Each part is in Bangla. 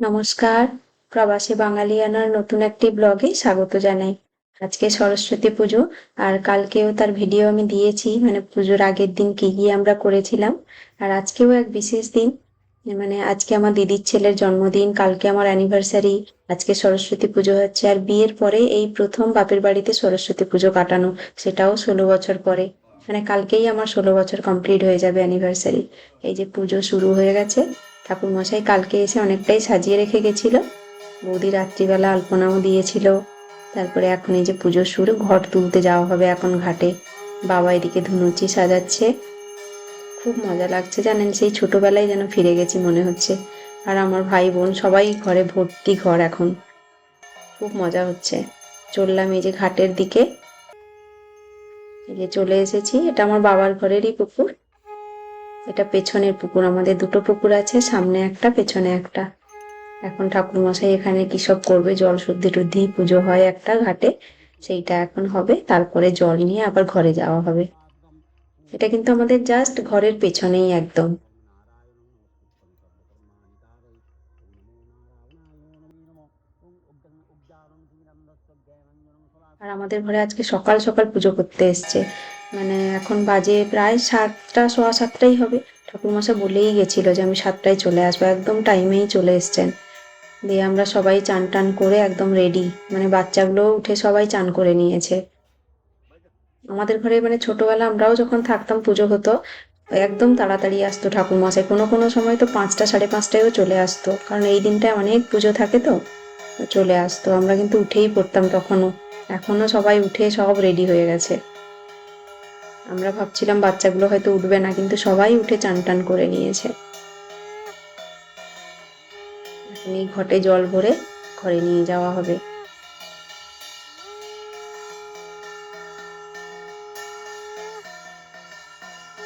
নমস্কার। প্রবাসী বাঙালিয়ানার নতুন একটি ব্লগে স্বাগত জানাই। আজকে সরস্বতী পুজো, আর কালকেও তার ভিডিও আমি দিয়েছি মানে পুজোর আগের দিন কি কি আমরা করেছিলাম। আর আজকেও এক বিশেষ দিন মানে আজকে আমার দিদির ছেলের জন্মদিন, কালকে আমার অ্যানিভার্সারি আজকে সরস্বতী পুজো হচ্ছে, আর বিয়ের পরে এই প্রথম বাপের বাড়িতে সরস্বতী পুজো কাটানো, সেটাও ষোলো বছর পরে। মানে কালকেই আমার ষোলো বছর কমপ্লিট হয়ে যাবে অ্যানিভার্সারি এই যে পুজো শুরু হয়ে গেছে ঠাকুর মশাই কালকে এসে অনেকটাই সাজিয়ে রেখে গেছিল। বৌদি রাত্রিবেলা আলপনাও দিয়েছিল। তারপরে এখন এই যে পুজোর শুরু, ঘট তুলতে যাওয়া হবে এখন ঘাটে। বাবা এদিকে ধুনুচি সাজাচ্ছে। খুব মজা লাগছে জানেন, সেই ছোটবেলায় যেন ফিরে গেছি মনে হচ্ছে। আর আমার ভাই বোন সবাই ঘরে ভর্তি ঘর এখন। খুব মজা হচ্ছে। চললাম এই যে ঘাটের দিকে। চলে এসেছি, এটা আমার বাবার ঘরেরই পুকুর। এটা পেছনের পুকুর। আমাদের দুটো পুকুর আছে, সামনে একটা, পেছনে একটা। এখন ঠাকুরমশাই এখানে কি সব করবে? জল শুদ্ধি টুদ্ধি পুজো হয় একটা ঘাটে, সেইটা এখন হবে। তারপরে জল নিয়ে আবার ঘরে যাওয়া হবে। এটা কিন্তু আমাদের জাস্ট ঘরের পেছনেই একদম। আর আমাদের ঘরে আজকে সকাল সকাল পুজো করতে এসছে। মানে এখন বাজে প্রায় সাতটা, সোয়া সাতটাই হবে। ঠাকুরমশাই বলেই গেছিল যে আমি সাতটায় চলে আসব। একদম টাইমেই চলে এসছেন। দিয়ে আমরা সবাই চান টান করে একদম রেডি মানে বাচ্চাগুলো উঠে সবাই চান করে নিয়েছে। আমাদের ঘরে মানে ছোটবেলা আমরাও যখন থাকতাম, পুজো হতো, একদম তাড়াতাড়ি আসতো ঠাকুরমশাই। কোনো কোনো সময় তো পাঁচটা, সাড়ে পাঁচটায়ও চলে আসতো। কারণ এই দিনটায় অনেক পুজো থাকে তো চলে আসতো। আমরা কিন্তু উঠেই পড়তাম তখনও। এখনও সবাই উঠে সব রেডি হয়ে গেছে। আমরা ভাবছিলাম বাচ্চাগুলো হয়তো উঠবে না, কিন্তু সবাই উঠে চান টান করে নিয়েছে। এখন এই ঘটে জল ভরে ঘরে নিয়ে যাওয়া হবে।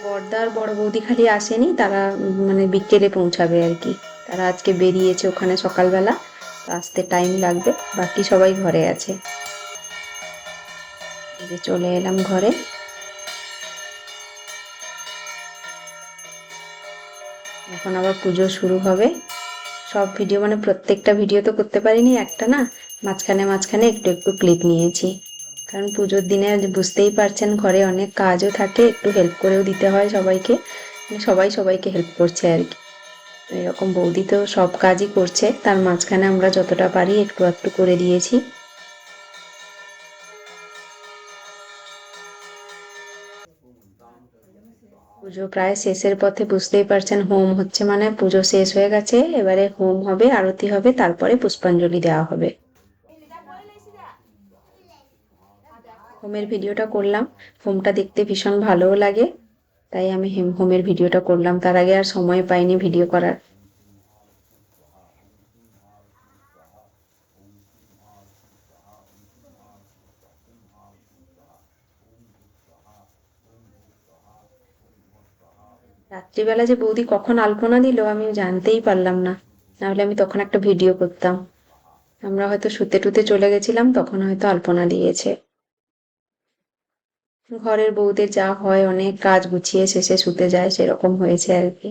বর্দা আর বড় বৌদি খালি আসেনি, তারা মানে বিকেলে পৌঁছাবে আর কি। তারা আজকে বেরিয়েছে ওখানে সকালবেলা আসতে টাইম লাগবে, বাকি সবাই ঘরে আছে। চলে এলাম ঘরে। এখন আবার পুজো শুরু হবে। সব ভিডিও মানে প্রত্যেকটা ভিডিও তো করতে পারিনি একটা না। মাঝখানে মাঝখানে একটু একটু ক্লিপ নিয়েছি। কারণ পুজোর দিনে বুঝতেই পারছেন ঘরে অনেক কাজও থাকে, একটু হেল্প করেও দিতে হয় সবাইকে। মানে সবাই সবাইকে হেল্প করছে আর কি। এরকম বৌদি তো সব কাজই করছে। তার মাঝখানে আমরা যতটা পারি একটু একটু করে দিয়েছি। পুজো প্রায় শেষের পথে বুঝতেই পারছেন, হোম হচ্ছে মানে পুজো শেষ হয়ে গেছে, এবারে হোম হবে, আরতি হবে, তারপরে পুষ্পাঞ্জলি দেওয়া হবে। হোমের ভিডিওটা করলাম, হোমটা দেখতে ভীষণ ভালোও লাগে, তাই আমি হোমের ভিডিওটা করলাম, তার আগে আর সময় পাইনি ভিডিও করার। রাত্রিবেলা যে বৌদি কখন আলপনা দিল আমি জানতেই পারলাম না। নাহলে আমি তখন একটা ভিডিও করতাম। আমরা হয়তো শুতে টুতে চলে গেছিলাম, তখন হয়তো আলপনা দিয়েছে। ঘরের বৌদের যা হয়, অনেক কাজ গুছিয়ে শেষে শুতে যায়, সেরকম হয়েছে আর কি।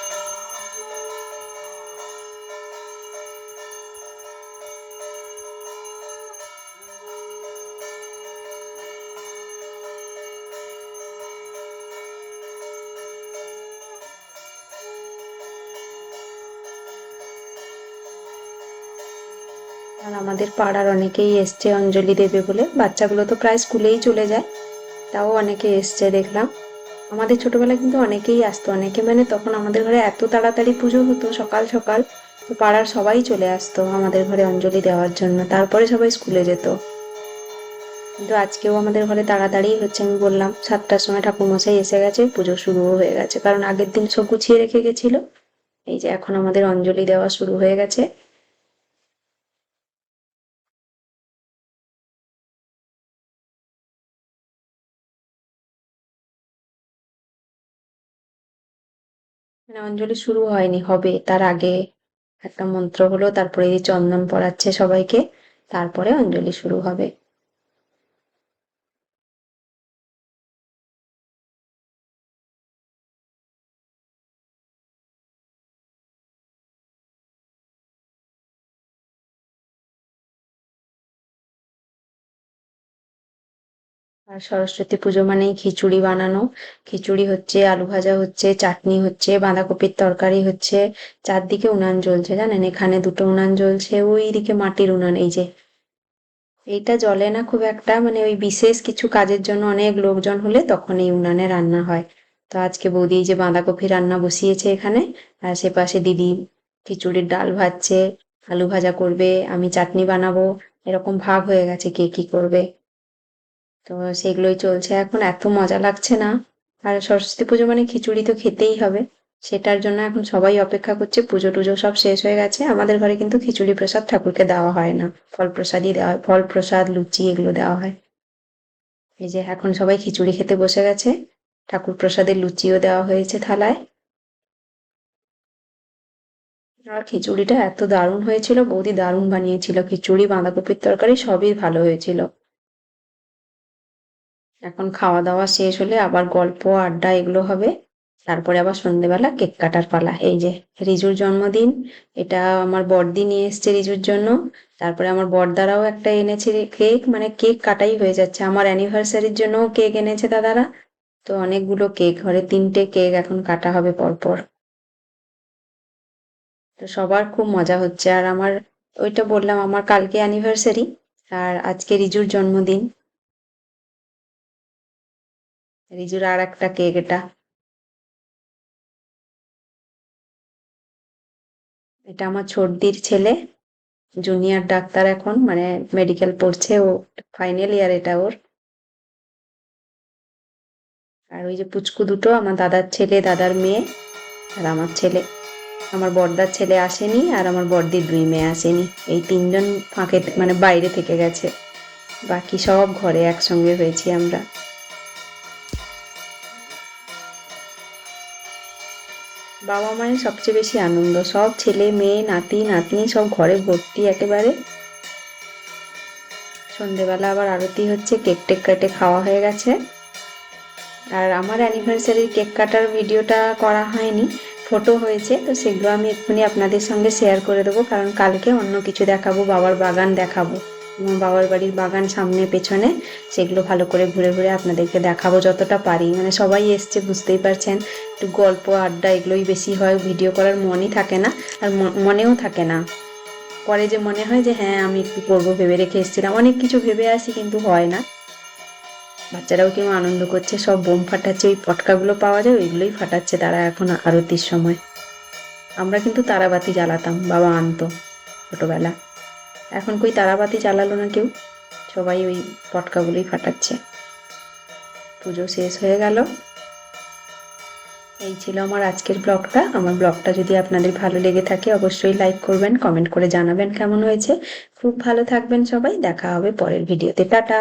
আর আমাদের পাড়ার অনেকেই এসছে অঞ্জলি দেবে বলে। বাচ্চাগুলো তো প্রায় স্কুলেই চলে যায়। তাও অনেকে এসছে, দেখলাম। আমাদের ছোটবেলায় কিন্তু অনেকেই আসতো। অনেকে মানে তখন আমাদের ঘরে এত তাড়াতাড়ি পুজো হতো, সকাল সকাল, তো পাড়ার সবাই চলে আসতো আমাদের ঘরে অঞ্জলি দেওয়ার জন্য। তারপরে সবাই স্কুলে যেত। কিন্তু আজকেও আমাদের ঘরে তাড়াতাড়ি হচ্ছে, আমি বললাম, সাতটার সময় ঠাকুরমশাই এসে গেছে, পুজো শুরুও হয়ে গেছে। কারণ আগের দিন সব গুছিয়ে রেখে গেছিল। এই যে এখন আমাদের অঞ্জলি দেওয়া শুরু হয়ে গেছে। মানে অঞ্জলি শুরু হয়নি, হবে তার আগে। একটা মন্ত্র হলো, তারপরে চন্দন পড়াচ্ছে সবাইকে, তারপরে অঞ্জলি শুরু হবে। আর সরস্বতী পুজো মানেই খিচুড়ি বানানো। খিচুড়ি হচ্ছে, আলু ভাজা হচ্ছে, চাটনি হচ্ছে, বাঁধাকপির তরকারি হচ্ছে, চারদিকে উনান জ্বলছে, জানেন? এখানে দুটো উনান জ্বলছে, ওই দিকে মাটির উনান, এই যে। এইটা জলে না খুব একটা মানে ওই বিশেষ কিছু কাজের জন্য অনেক লোকজন হলে তখন এই উনানে রান্না হয়। তো আজকে বৌদি যে বাঁধাকপি রান্না বসিয়েছে এখানে, আর সে পাশে দিদি খিচুড়ির ডাল ভাজছে, আলু ভাজা করবে, আমি চাটনি বানাবো, এরকম ভাগ হয়ে গেছে কে কি করবে। তো সেগুলোই চলছে। এখন এত মজা লাগছে না। আর সরস্বতী পুজো মানে খিচুড়ি তো খেতেই হবে। সেটার জন্য এখন সবাই অপেক্ষা করছে। পুজো টুজো সব শেষ হয়ে গেছে। আমাদের ঘরে কিন্তু খিচুড়ি প্রসাদ ঠাকুরকে দেওয়া হয় না। ফল প্রসাদই দেওয়া হয়। ফল প্রসাদ, লুচি এগুলো দেওয়া হয়। এই যে এখন সবাই খিচুড়ি খেতে বসে গেছে। ঠাকুর প্রসাদের লুচিও দেওয়া হয়েছে থালায়। আর খিচুড়িটা এত দারুণ হয়েছিল। বৌদি দারুণ বানিয়েছিল। খিচুড়ি, বাঁধাকপির তরকারি সবই ভালো হয়েছিল। এখন খাওয়া দাওয়া শেষ হলে আবার গল্প, আড্ডা এগুলো হবে। তারপরে আবার সন্ধেবেলা কেক কাটার পালা। এই যে রিজুর জন্মদিন, এটা আমার বড়দি নিয়ে এসছে রিজুর জন্য। তারপরে আমার বড়দারাও একটা এনেছে কেক মানে কেক কাটাই হয়ে যাচ্ছে। আমার অ্যানিভার্সারির জন্যও কেক এনেছে দাদারা। তো অনেকগুলো কেক, ঘরে তিনটে কেক এখন কাটা হবে পরপর। তো সবার খুব মজা হচ্ছে। আর আমার, ওইটা বললাম, আমার কালকে অ্যানিভার্সারি। আর আজকে রিজুর জন্মদিন। রিজুর আর একটা কেক এটা। এটা আমার ছোটদির ছেলে, জুনিয়র ডাক্তার এখন মানে মেডিকেল পড়ছে, ও ফাইনাল ইয়ার এটা ওর। আর ওই যে পুচকু দুটো, আমার দাদার ছেলে, দাদার মেয়ে, আর আমার ছেলে। আমার বড়দার ছেলে আসেনি, আর আমার বড়দির দুই মেয়ে আসেনি। এই তিনজন ফাঁকে মানে বাইরে থেকে গেছে। বাকি সব ঘরে একসঙ্গে হয়েছি আমরা। বাবা মায়ের সবচেয়ে বেশি আনন্দ। সব ছেলে, মেয়ে, নাতি, নাতনি সব ঘরে ভর্তি একেবারে। সন্ধেবেলা আবার আরতি হচ্ছে, কেক টেক কেটে খাওয়া হয়ে গেছে। আর আমার অ্যানিভার্সারির কেক কাটার ভিডিওটা করা হয়নি ফটো হয়েছে, তো সেগুলো আমি এক্ষুনি আপনাদের সঙ্গে শেয়ার করে দেবো, কারণ কালকে অন্য কিছু দেখাবো, বাবার বাগান দেখাবো। বাবার বাড়ির বাগান সামনে, পেছনে, সেগুলো ভালো করে ঘুরে ঘুরে আপনাদেরকে দেখাবো যতটা পারি। মানে সবাই এসছে, বুঝতেই পারছেন। একটু গল্প, আড্ডা এগুলোই বেশি হয়, ভিডিও করার মনই থাকে না, আর মনেও থাকে না। পরে যে মনে হয় যে হ্যাঁ আমি একটু করব, ভেবে রেখে এসেছিলাম। অনেক কিছু ভেবে আসি, কিন্তু হয় না। বাচ্চারাও কেউ আনন্দ করছে, সব বোম ফাটাচ্ছে, ওই পটকাগুলো পাওয়া যায়, ওইগুলোই ফাটাচ্ছে তারা এখন আরতির সময়। আমরা কিন্তু তারাবাতি জ্বালাতাম, বাবা আনতো ছোটবেলা। এখন কই তারাবাতি জ্বালালো না কেউ? সবাই ওই পটকাগুলোই ফাটাচ্ছে। পুজো শেষ হয়ে গেল। এই ছিল আমার আজকের ব্লগটা। আমার ব্লগটা যদি আপনাদের ভালো লেগে থাকে, অবশ্যই লাইক করবেন, কমেন্ট করে জানাবেন কেমন হয়েছে। খুব ভালো থাকবেন সবাই। দেখা হবে পরের ভিডিওতে। টাটা!